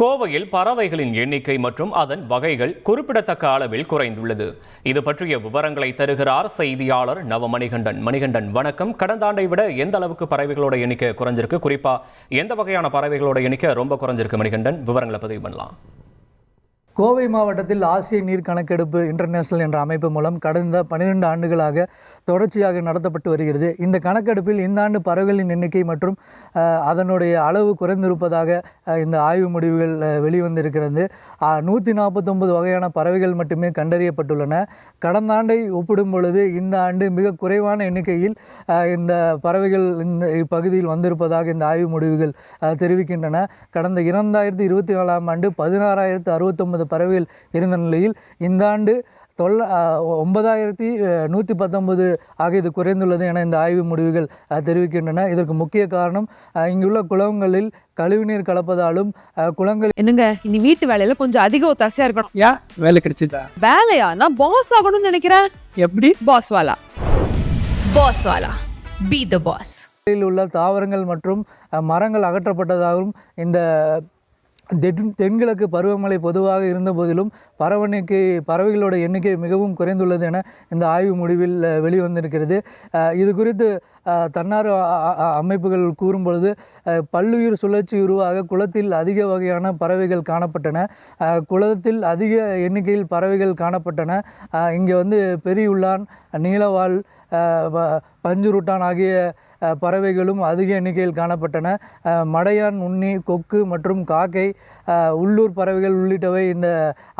கோவையில் பறவைகளின் எண்ணிக்கை மற்றும் அதன் வகைகள் குறிப்பிடத்தக்க அளவில் குறைந்துள்ளது. இது பற்றிய விவரங்களை தருகிறார் செய்தியாளர் நவமணிகண்டன். மணிகண்டன் வணக்கம். கடந்த ஆண்டை விட எந்த அளவுக்கு பறவைகளோட எண்ணிக்கை குறைஞ்சிருக்கு? குறிப்பா எந்த வகையான பறவைகளோட எண்ணிக்கை ரொம்ப குறைஞ்சிருக்கு? மணிகண்டன் விவரங்களை பதிவு பண்ணலாம். கோவை மாவட்டத்தில் ஆசிய நீர் கணக்கெடுப்பு இன்டர்நேஷனல் என்ற அமைப்பு மூலம் கடந்த பன்னிரெண்டு ஆண்டுகளாக தொடர்ச்சியாக நடத்தப்பட்டு வருகிறது. இந்த கணக்கெடுப்பில் இந்த ஆண்டு பறவைகளின் எண்ணிக்கை மற்றும் அதனுடைய அளவு குறைந்திருப்பதாக இந்த ஆய்வு முடிவுகள் வெளிவந்திருக்கிறது. நூற்றி நாற்பத்தொம்பது வகையான பறவைகள் மட்டுமே கண்டறியப்பட்டுள்ளன. கடந்த ஆண்டை ஒப்பிடும் பொழுது இந்த ஆண்டு மிக குறைவான எண்ணிக்கையில் இந்த பறவைகள் இந்த இப்பகுதியில் வந்திருப்பதாக இந்த ஆய்வு முடிவுகள் தெரிவிக்கின்றன. கடந்த இரண்டாயிரத்தி இருபத்தி நாலாம் ஆண்டு பதினாறாயிரத்து அறுபத்தொன்பது பறவைகள் இருந்த நிலையில் இந்த ஆண்டு தொள்ள ஒன்பதாயிரத்தி நூற்றி பத்தொன்பது ஆக இது குறைந்துள்ளது என இந்த ஆய்வு முடிவுகள் தெரிவிக்கின்றன. இதற்கு முக்கிய காரணம் இங்குள்ள குளங்களில் கழிவுநீர் கலப்பதாலும் குளங்கள் என்னங்க இனி வீட்டு வேலையில கொஞ்சம் அதிக ஒத்தாசையா இருக்கணும். ஏன் வேலை கிடைச்சிட்டா வேலையா நான் பாஸ் ஆகணும்னு நினைக்கிறேன் எப்படி? Boss Wala Boss Wala. Be the boss. உள்ள தாவரங்கள் மற்றும் மரங்கள் அகற்றப்பட்டதாகவும் இந்த தென் தென்கிழக்கு பருவமழை பொதுவாக இருந்த போதிலும் பறவைகளோட எண்ணிக்கை மிகவும் குறைந்துள்ளது என இந்த ஆய்வு முடிவில் வெளிவந்திருக்கிறது. இது குறித்து தன்னார்வ அமைப்புகள் கூறும் பொழுது பல்லுயிர் சுழற்சி உருவாக குளத்தில் அதிக வகையான பறவைகள் காணப்பட்டன. குளத்தில் அதிக எண்ணிக்கையில் பறவைகள் காணப்பட்டன. இங்கே வந்து பெரியுள்ளான் நீலவால் பஞ்சுருட்டான் ஆகிய பறவைகளும் அதிக எண்ணிக்கையில் காணப்பட்டன. மடையான் உண்ணி கொக்கு மற்றும் காக்கை உள்ளூர் பறவைகள் உள்ளிட்டவை இந்த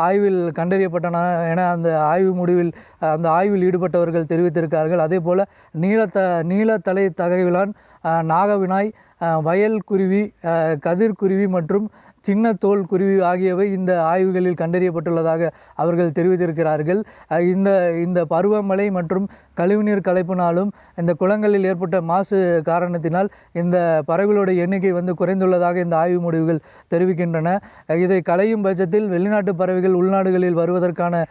ஆய்வில் கண்டறியப்பட்டன என அந்த ஆய்வு முடிவில் அந்த ஆய்வில் ஈடுபட்டவர்கள் தெரிவித்திருக்கார்கள் அதே போல் நீலத்த நீலத்தலை தகைவிலான் நாகவினாய் வயல் குருவி கதிர்குருவி மற்றும் சின்ன தோல் குருவி ஆகியவை இந்த ஆய்வுகளில் கண்டறியப்பட்டுள்ளதாக அவர்கள் தெரிவித்திருக்கிறார்கள். இந்த இந்த பருவமழை மற்றும் கழிவுநீர் கலைப்பினாலும் இந்த குளங்களில் ஏற்பட்ட மாசு காரணத்தினால் இந்த பறவைகளோட எண்ணிக்கை வந்து குறைந்துள்ளதாக இந்த ஆய்வு முடிவுகள் தெரிவிக்கின்றன. இதை களையும் பட்சத்தில் வெளிநாட்டு பறவைகள் உள்நாடுகளில் வருவதற்கான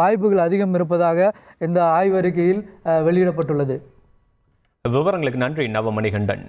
வாய்ப்புகள் அதிகம் இருப்பதாக இந்த ஆய்வறிக்கையில் வெளியிடப்பட்டுள்ளது. விவரங்களுக்கு நன்றி நவமணிகண்டன்.